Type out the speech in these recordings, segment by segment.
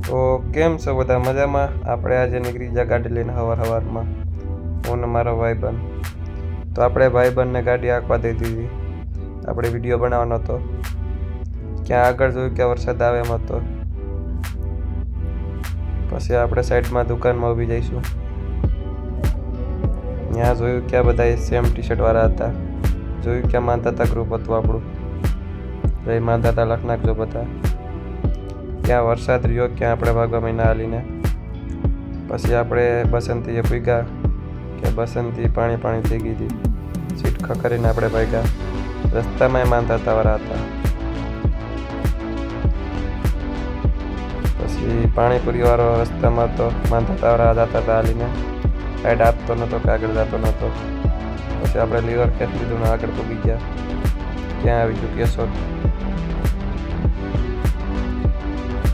તો કેમ છો બધા મજામાં? આપણે આજે નીકળી ગયા ગાડી લઈને હવાર હવારમાં. હું ને મારો ભાઈબંધ. તો આપણે ભાઈબંધને ગાડી આંકવા દઈ દીધી. આપણે વીડિયો બનાવવાનો હતો. ક્યાં આગળ જોયું કે વરસાદ આવે એમ હતો. પછી આપણે સાઈડમાં દુકાનમાં ઊભી જઈશું. ત્યાં જોયું કે આ બધા સેમ ટી શર્ટ વાળા હતા. જોયું કે માનતા ગ્રુપ હતું આપણું. જય માનતા હતા નાખજો બધા ક્યાં વરસાદ રહ્યો ક્યાં આપણે ભાગવા મહિના હાલીને? પછી આપણે બસંતીએ પૂગ્યા કે બસંતી પાણી પાણી થઈ ગઈ હતી. સીટ ખખરીને આપણે ભાગ્યા. રસ્તામાં માનતા વાળા હતા. પછી પાણીપુરી વાળો રસ્તામાં તો માનતા વાળા જતા હતા હાલીને. સાઈડ આપતો નહોતો કે આગળ જતો નહોતો પછી આપણે લીવર ખેંચ લીધું આગળ પૂગી ગયા ક્યાં આવી ચૂક્યા કેશોદ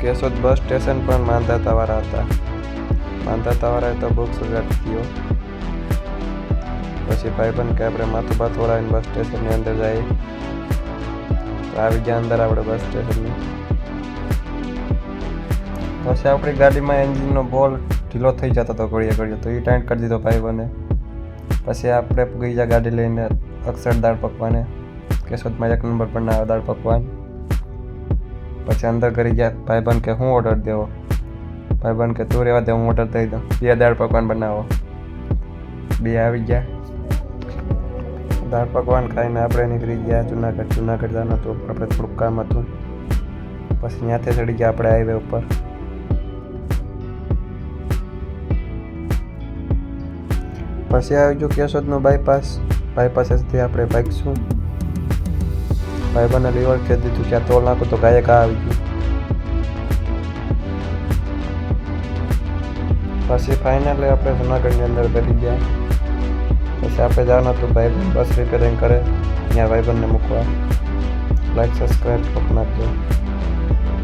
કેશોદ બસ સ્ટેશન પણ માંધાતા વાળા હતા. વાળાએ તો બહુ સુગાટ થયો. પછી ભાઈબંધ કે આપણે માથું બાથ વળાવીને બસ સ્ટેશનની અંદર તો આવી ગયા અંદર આપણે બસ સ્ટેશનની. પછી આપણી ગાડીમાં એન્જિનનો બોલ ઢીલો થઈ જતો હતો ઘડીએ ઘડીએ. તો એ ટાઈટ કરી દીધો ભાઈ બને પછી આપણે ગઈ ગયા ગાડી લઈને અક્ષર દાળ પકવાને. કેશોદમાં એક નંબર પર ના દાળ પકવાન. પછી અંદર કરી ગયા, ભાઈબંધ કે હું ઓર્ડર દેવો? ભાઈબંધ કે તું રહેવા દે, હું ઓર્ડર દઈ દઉં. બે દાળ પકવાન બનાવો. બે આવી ગયા. દાળ પકવાન ખાઈને આપણે નીકળી ગયા જુનાગઢ. જુનાગઢ જવાનું હતું આપણે થોડુંક કામ હતું. પછી ત્યાંથી ચડી ગયા આપણે હાઈવે ઉપર. પછી આવી ગયું કેશોદનું બાયપાસ બાયપાસેથી આપણે ભાગીશું ભાઈબંધને લીવર કહી દીધું કે આ તોલ નાખું તો ગાયક આ આવી ગયું. પછી ફાઇનલી આપણે જુનાગઢની અંદર કરી ગયા. પછી આપણે જવાનું હતું ભાઈ બસ રિપેરિંગ કરે. ત્યાં ભાઈબંધને મૂકવા. લાઈક સબસ્ક્રાઈબ કરી નાખજો.